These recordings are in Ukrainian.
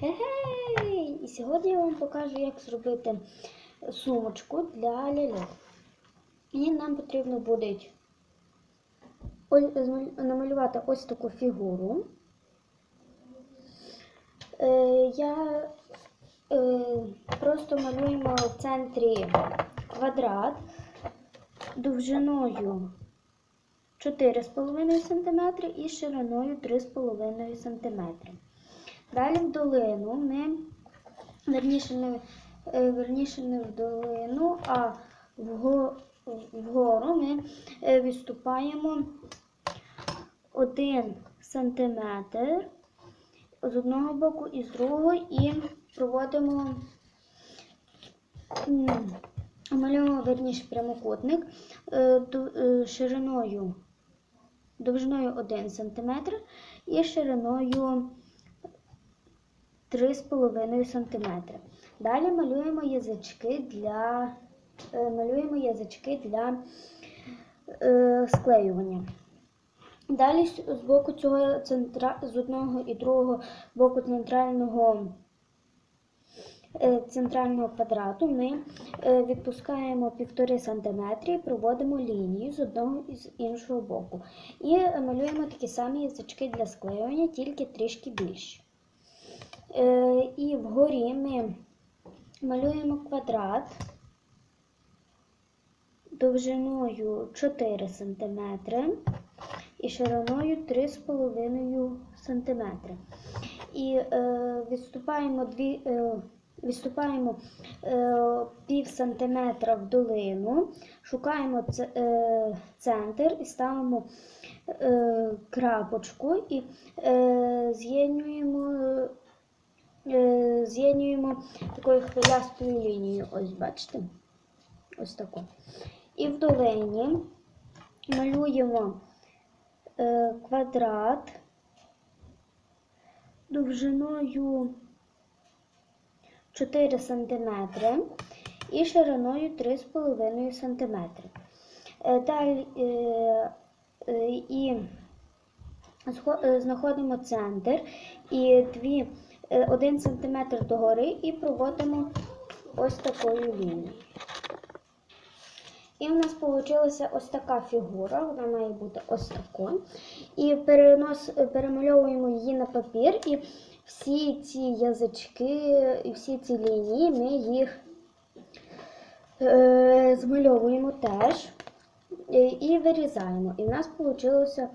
Гей! І сьогодні я вам покажу, як зробити сумочку для ляльок. І нам потрібно буде намалювати ось таку фігуру. Е, я е, просто малюємо в центрі квадрат довжиною 4,5 см і шириною 3,5 см. Далі в долину ми, верніше не, е, верніше не в долину, а вго- вгору ми е, відступаємо 1 см з одного боку і з другого і проводимо малюємо верніше прямокутник е, шириною довжиною 1 см і шириною 3,5 см. Далі малюємо язички для, е, малюємо язички для е, склеювання. Далі з боку цього центра, з одного і другого боку центрального, е, центрального квадрату ми е, відпускаємо 1,5 см і проводимо лінію з одного і з іншого боку. І малюємо такі самі язички для склеювання, тільки трішки більші. Е, І вгорі ми малюємо квадрат довжиною 4 см і шириною 3,5 см. І е, відступаємо, е, пів сантиметра в долину, шукаємо центр і ставимо крапочку і е, з'єднуємо. Е, з'єднуємо такою хвилястою лінією. Ось бачите. Ось таку. І в долині малюємо е, квадрат довжиною 4 см і шириною 3,5 см. Е, Далі і знаходимо центр і дві, 1 см догори і проводимо ось такою лінією. І в нас вийшла ось така фігура, вона має бути ось такою. І перенос, перемальовуємо її на папір, і всі ці язички, і всі ці лінії ми їх е, змальовуємо теж е, і вирізаємо. І в нас вийшла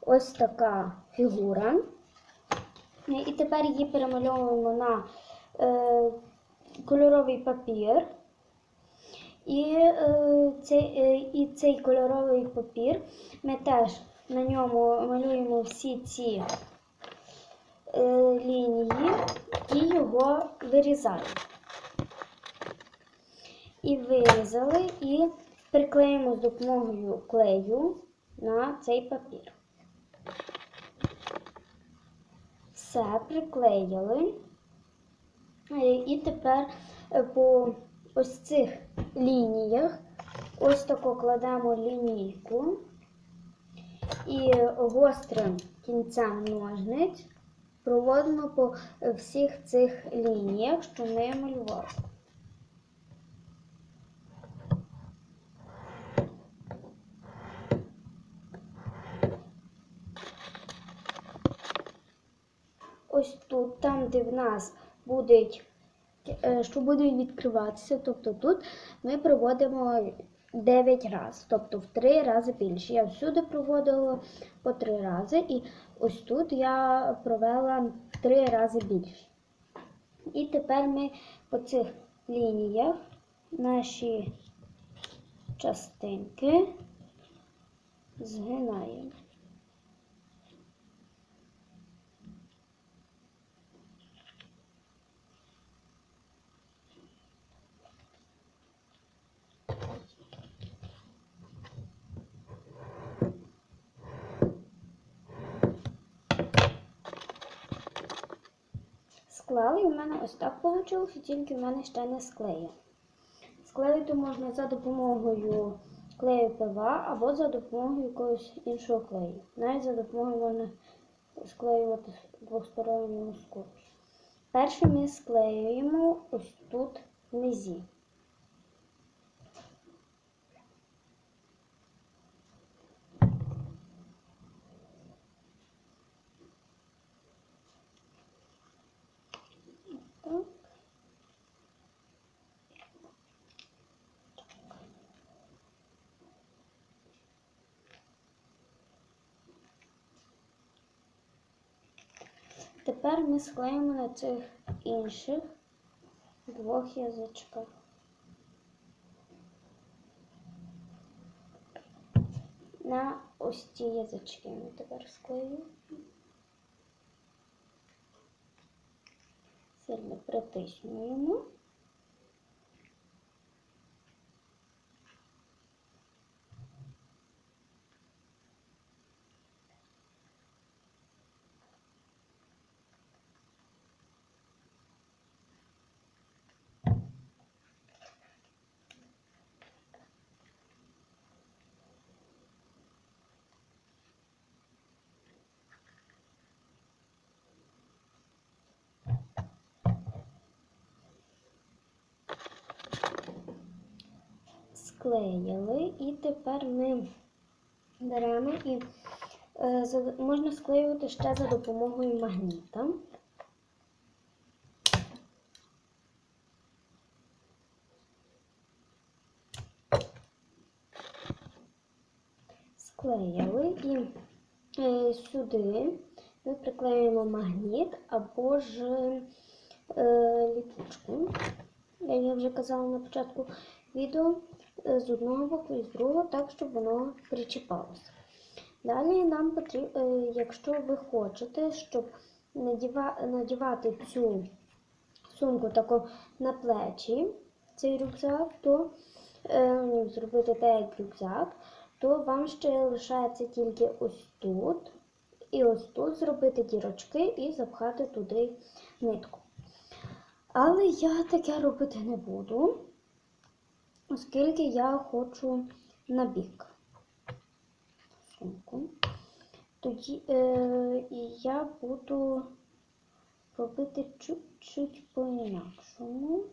ось така фігура. Е, І тепер її перемальовуємо на е, кольоровий папір. І, е, цей, е, і цей кольоровий папір ми теж на ньому малюємо всі ці е, лінії і його вирізаємо. І вирізали, і приклеїмо з допомогою клею на цей папір. Все приклеїли. Е, І тепер е, по ось цих лініях ось тако кладемо лінійку і гострим кінцем ножниць проводимо по всіх цих лініях, що ми малювали. Ось тут, там, де в нас будуть е, що буде відкриватися. Тобто тут ми проводимо 9 разів, тобто в 3 рази більше. Я всюди проводила по 3 рази, і ось тут я провела в 3 рази більше. І тепер ми по цих лініях наші частинки згинаємо. Склали, і в мене ось так вийшло, тільки в мене ще не склеє. Склеїти можна за допомогою клею ПВА або за допомогою якогось іншого клею. Навіть за допомогою можна склеювати двостороннього скотчу. Перше ми склеюємо ось тут внизі. Тепер ми склеїмо на цих інших двох язичках. На ось ці язички ми тепер склеюємо. Сильно притиснюємо. Склеїли, і тепер ми беремо і е, можна склеювати ще за допомогою магніта. Склеїли і е, сюди ми приклеїмо магніт або ж е, ліпучку, як я вже казала на початку відео, з одного боку і з другого, так, щоб воно причіпалося. Далі нам потрібно, якщо ви хочете, щоб надівати цю сумку тако на плечі, цей рюкзак, то е, ну, зробити так, як рюкзак, то вам ще лишається тільки ось тут. І ось тут зробити дірочки і запхати туди нитку. Але я таке робити не буду, оскільки я хочу на бік сумку. Тоді е, я буду робити чуть-чуть по-інакшому.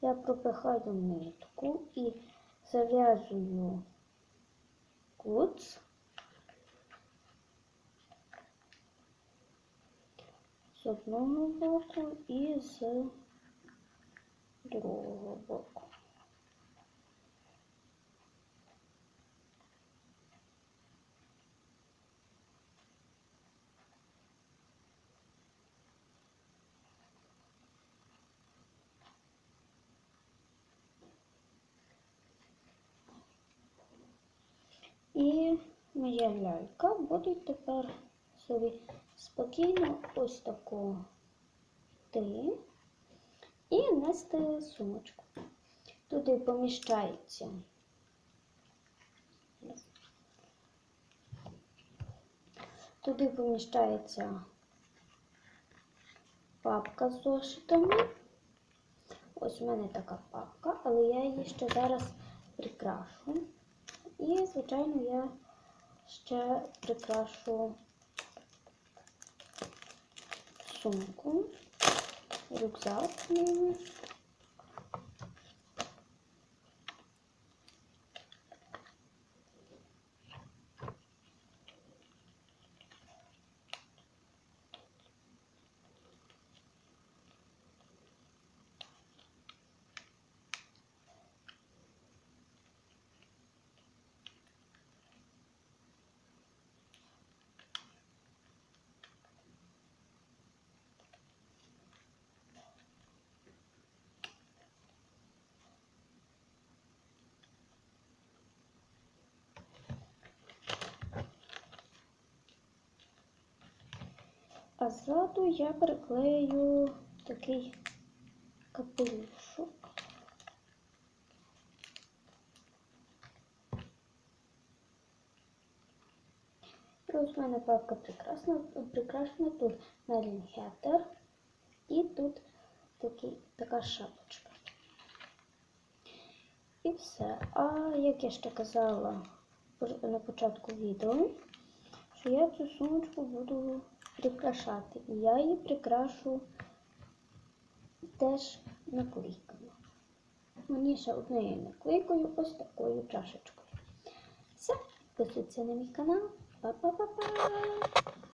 Я пропихаю нитку і зав'язую куц. З одного боку і з другого боку. І моя лялька буде тепер собі спокійно ось таку ти і нести сумочку. Туди поміщається. Туди поміщається папка з зошитами. Ось у мене така папка, але я її ще зараз прикрашу. І, звичайно, я ще прикрашу сумку, рюкзак. мій. А ззаду я приклею такий капелюшок. Ось в мене папка прекрасна, прикрашена тут Марінхетер і тут такий, така шапочка. І все. А як я ще казала на початку відео, що я цю сумочку буду прикрашати. І я її прикрашу теж наклейками. Мені ще однією наклейкою, ось такою чашечкою. Все, підписуйтесь на мій канал. Па-па-па-па!